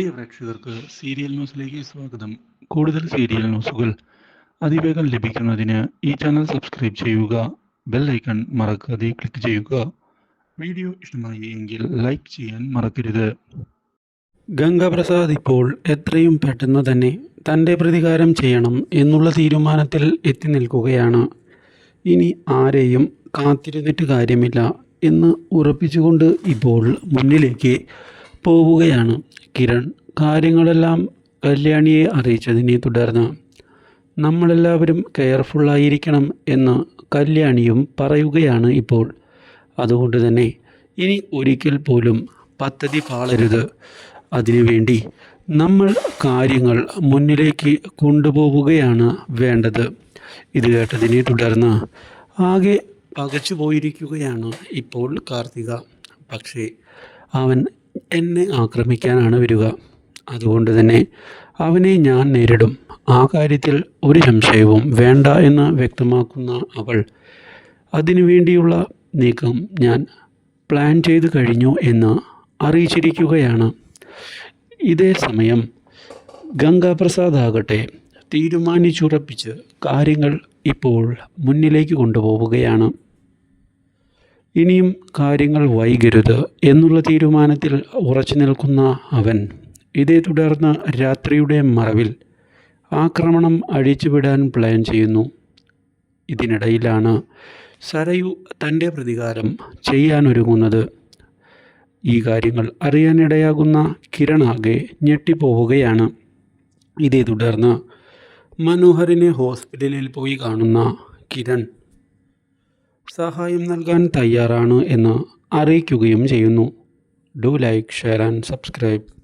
പ്രിയ പ്രേക്ഷകർക്ക് സീരിയൽ ന്യൂസിലേക്ക് സ്വാഗതം. കൂടുതൽ സീരിയൽ ന്യൂസുകൾ അതിവേഗം ലഭിക്കുന്നതിന് ഈ ചാനൽ സബ്സ്ക്രൈബ് ചെയ്യുക ബെൽ ഐക്കൺ മറക്കാതെ ക്ലിക്ക് ചെയ്യുക. വീഡിയോ ഇഷ്ടമായി എങ്കിൽ ലൈക്ക് ചെയ്യാൻ മറക്കരുത്. ഗംഗാപ്രസാദ് ഇപ്പോൾ എത്രയും പെട്ടെന്ന് തന്നെ തന്റെ പ്രതികാരം ചെയ്യണം എന്നുള്ള തീരുമാനത്തിൽ എത്തി നിൽക്കുകയാണ്. ഇനി ആരെയും കാത്തിരുന്നിട്ട് കാര്യമില്ല എന്ന് ഉറപ്പിച്ചുകൊണ്ട് ഇപ്പോൾ മുന്നിലേക്ക് പോവുകയാണ്. കിരൺ കാര്യങ്ങളെല്ലാം കല്യാണിയെ അറിയിച്ചതിനെ തുടർന്ന്. നമ്മളെല്ലാവരും കെയർഫുള്ളായിരിക്കണം എന്ന് കല്യാണിയും പറയുകയാണ് ഇപ്പോൾ. അതുകൊണ്ട് തന്നെ ഇനി ഒരിക്കൽ പോലും പദ്ധതി പാളരുത്. അതിനുവേണ്ടി നമ്മൾ കാര്യങ്ങൾ മുന്നിലേക്ക് കൊണ്ടുപോവുകയാണ് വേണ്ടത്. ഇത് കേട്ടതിനെ തുടർന്ന് ആകെ പകച്ചു പോയിരിക്കുകയാണ് ഇപ്പോൾ കാർത്തിക. പക്ഷേ അവൻ എന്നെ ആക്രമിക്കാനാണ് വരിക. അതുകൊണ്ട് തന്നെ അവനെ ഞാൻ നേരിടും. ആ കാര്യത്തിൽ ഒരു സംശയവും വേണ്ട എന്ന് വ്യക്തമാക്കുന്ന അവൾ അതിനുവേണ്ടിയുള്ള നീക്കം ഞാൻ പ്ലാൻ ചെയ്തു കഴിഞ്ഞു എന്ന് അറിയിച്ചിരിക്കുകയാണ്. ഇതേ സമയം ഗംഗാപ്രസാദ് ആകട്ടെ തീരുമാനിച്ചുറപ്പിച്ച് കാര്യങ്ങൾ ഇപ്പോൾ മുന്നിലേക്ക് കൊണ്ടുപോവുകയാണ്. ഇനിയും കാര്യങ്ങൾ വൈകരുത് എന്നുള്ള തീരുമാനത്തിൽ ഉറച്ചു നിൽക്കുന്ന അവൻ ഇതേ തുടർന്ന് രാത്രിയുടെ മറവിൽ ആക്രമണം അഴിച്ചുവിടാൻ പ്ലാൻ ചെയ്യുന്നു. ഇതിനിടയിലാണ് സരയു തന്റെ പ്രതികാരം ചെയ്യാനൊരുങ്ങുന്നത്. ഈ കാര്യങ്ങൾ അറിയാനിടയാകുന്ന കിരണാകെ ഞെട്ടിപ്പോവുകയാണ്. ഇതേ തുടർന്ന് മനോഹറിനെ ഹോസ്പിറ്റലിൽ പോയി കാണുന്ന കിരൺ സഹായം നൽകാൻ തയ്യാറാണ് എന്ന് അറിയിക്കുകയും ചെയ്യുന്നു. Do like share and subscribe.